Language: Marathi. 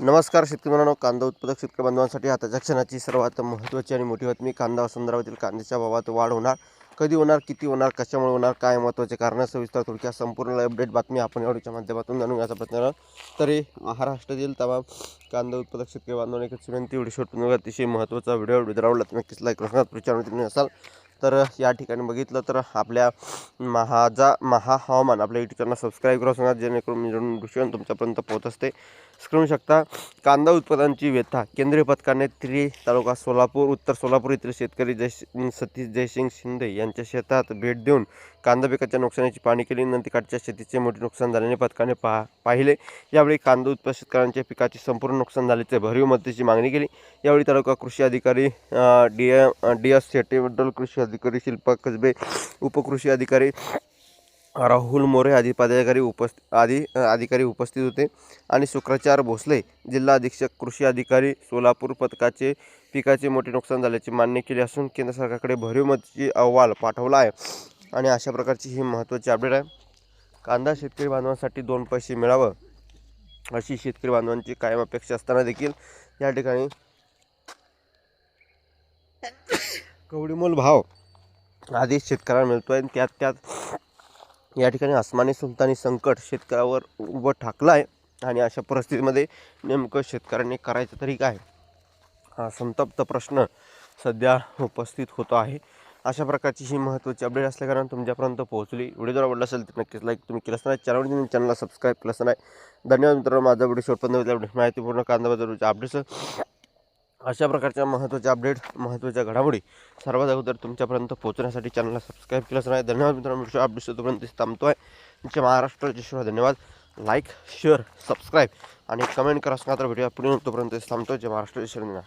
नमस्कार शेतकरी मित्रांनो कांदा उत्पादक शेतकरी बांधवांसाठी आताच्या क्षणाची सर्वात महत्त्वाची आणि मोठी बातमी कांदा व संदर्भातील कांद्याच्या भावात वाढ होणार. कधी होणार किती होणार कशामुळे होणार काय महत्त्वाचे कारण सविस्तर थोडक्यात संपूर्ण अपडेट बातमी आपण एवढीच्या माध्यमातून जाणून घ्यायचा प्रयत्न करा तरी महाराष्ट्रातील तमाम कांदा उत्पादक शेतकरी बांधवांना एकच विनंती व्हिडिओ शॉट अतिशय महत्त्वाचा व्हिडिओ व्हिडिओ आवडला तर नक्कीच लाईक करणार प्रचार असाल तर या ठिकाणी बघितलं तर आपल्या महाजा महा हवामान आपल्या युट्यूब चॅनल सबस्क्राईब करा सांगा जेणेकरून मिळून नोटिफिकेशन तुमच्यापर्यंत पोहोच असते. स्क्रीन शकता. कांदा उत्पादनाची व्यथा. केंद्रीय पथकाने त्रि तालुका सोलापूर उत्तर सोलापूर येथील शेतकरी जय सतीश जयसिंग शिंदे यांच्या शेतात भेट देऊन कांदा पिकाच्या नुकसानीची पाहणी केली. नंदीकाठच्या शेतीचे मोठे नुकसान झाल्याने पथकाने पहा पाहिले. यावेळी कांदा उत्पादक शेतकऱ्यांच्या पिकाचे संपूर्ण नुकसान झाल्याचे भरीव मदतीची मागणी केली. यावेळी तालुका कृषी अधिकारी डी डी एस शेट्टी कृषी अधिकारी शिल्पा कसबे उपकृषी अधिकारी राहुल मोरे आदी पदाधिकारी उपस् आदी अधिकारी उपस्थित होते. आणि शुक्राचार भोसले जिल्हा अधीक्षक कृषी अधिकारी सोलापूर पथकाचे पिकाचे मोठे नुकसान झाल्याचे मान्य केले असून केंद्र सरकारकडे भरीव मदतीची अहवाल पाठवला आहे. आणि अशा प्रकारची ही महत्त्वाची अपडेट आहे. कांदा शेतकरी बांधवांसाठी दोन पैसे मिळावं अशी शेतकरी बांधवांची कायम अपेक्षा असताना देखील या ठिकाणी कवडीमोल भाव आधीच शेतकऱ्यांना मिळतो आहे त्यात त्यात या ठिकाणी आसमानी सुलतानी संकट शेतकऱ्यावर उभं ठाकलं आहे आणि अशा परिस्थितीमध्ये नेमकं शेतकऱ्यांनी करायचं तरी काय? हा संतप्त प्रश्न सध्या उपस्थित होतो आहे. अशा प्रकारची ही महत्त्वाची अपडेट असल्याकारण तुमच्यापर्यंत पोहोचली. व्हिडिओ जर आवडला असेल तर नक्कीच लाईक तुम्ही केलं नाही चॅनल चॅनलला सबस्क्राईब केलं नाही धन्यवाद मित्रांनो. माझा व्हिडिओ शेवटपर्यंत माहितीपूर्ण कांदा बाजाराच्या अपडेट्स अशा प्रकारच्या महत्त्वाच्या अपडेट महत्त्वाच्या घडामोडी सर्वात अगोदर तुमच्यापर्यंत पोहोचण्यासाठी चॅनलला सबस्क्राईब केलंच नाही. धन्यवाद मित्रांनो. अपडेट्स तोपर्यंत थांबतो आहे तुमच्या महाराष्ट्राचे शिवाय धन्यवाद. लाईक शेअर सबस्क्राईब आणि कमेंट करा. असणार तर व्हिडिओ पुढे तोपर्यंत. थांबतो जे महाराष्ट्राचे शिवाय